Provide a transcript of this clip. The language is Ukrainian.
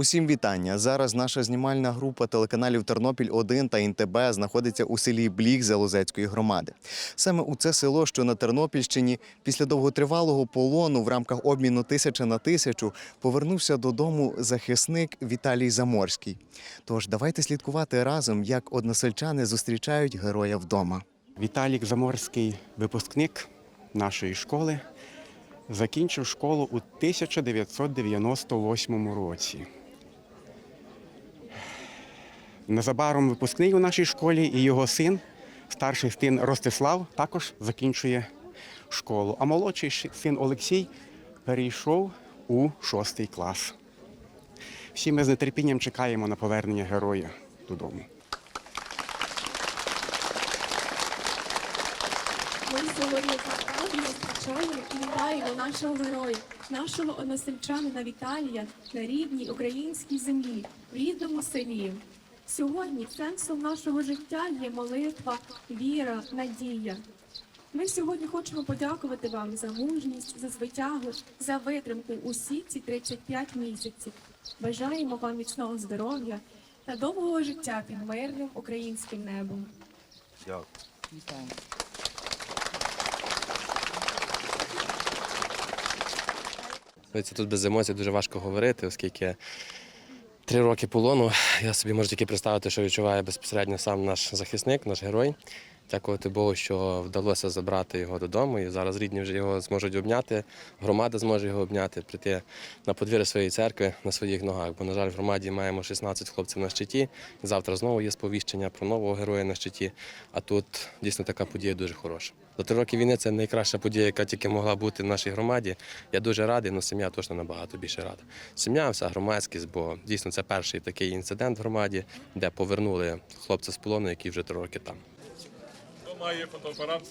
Усім вітання. Зараз наша знімальна група телеканалів Тернопіль 1 та ІНТБ знаходиться у селі Блік Залозецької громади. Саме у це село, що на Тернопільщині, після довготривалого полону в рамках обміну тисяча на тисячу повернувся додому захисник Віталій Заморський. Тож давайте слідкувати разом, як односельчани зустрічають героя вдома. Віталік Заморський, випускник нашої школи, закінчив школу у 1998 році. Незабаром випускний у нашій школі і його син, старший син Ростислав, також закінчує школу. А молодший син Олексій перейшов у шостий клас. Всі ми з нетерпінням чекаємо на повернення героя додому. Ми сьогодні насправді зустрічаємо вітаємо нашого героя, нашого односельчанина Віталія на рідній українській землі, в рідному селі. Сьогодні сенсом нашого життя є молитва, віра, надія. Ми сьогодні хочемо подякувати вам за мужність, за звитягу, за витримку усі ці 35 місяців. Бажаємо вам міцного здоров'я та довгого життя під мирним українським небом. Це тут без емоцій дуже важко говорити, оскільки три роки полону. Я собі можу тільки представити, що відчуває безпосередньо сам наш захисник, наш герой. Дякувати Богу, що вдалося забрати його додому. І зараз рідні вже його зможуть обняти, громада зможе його обняти, прийти на подвір'я своєї церкви на своїх ногах. Бо, на жаль, в громаді маємо 16 хлопців на щиті. Завтра знову є сповіщення про нового героя на щиті. А тут дійсно така подія дуже хороша. За три роки війни це найкраща подія, яка тільки могла бути в нашій громаді. Я дуже радий, але сім'я точно набагато більше рада. Сім'я, вся громадськість, бо дійсно це перший такий інцидент в громаді, де повернули хлопця з полону, який вже три роки там. Має фотоапарат?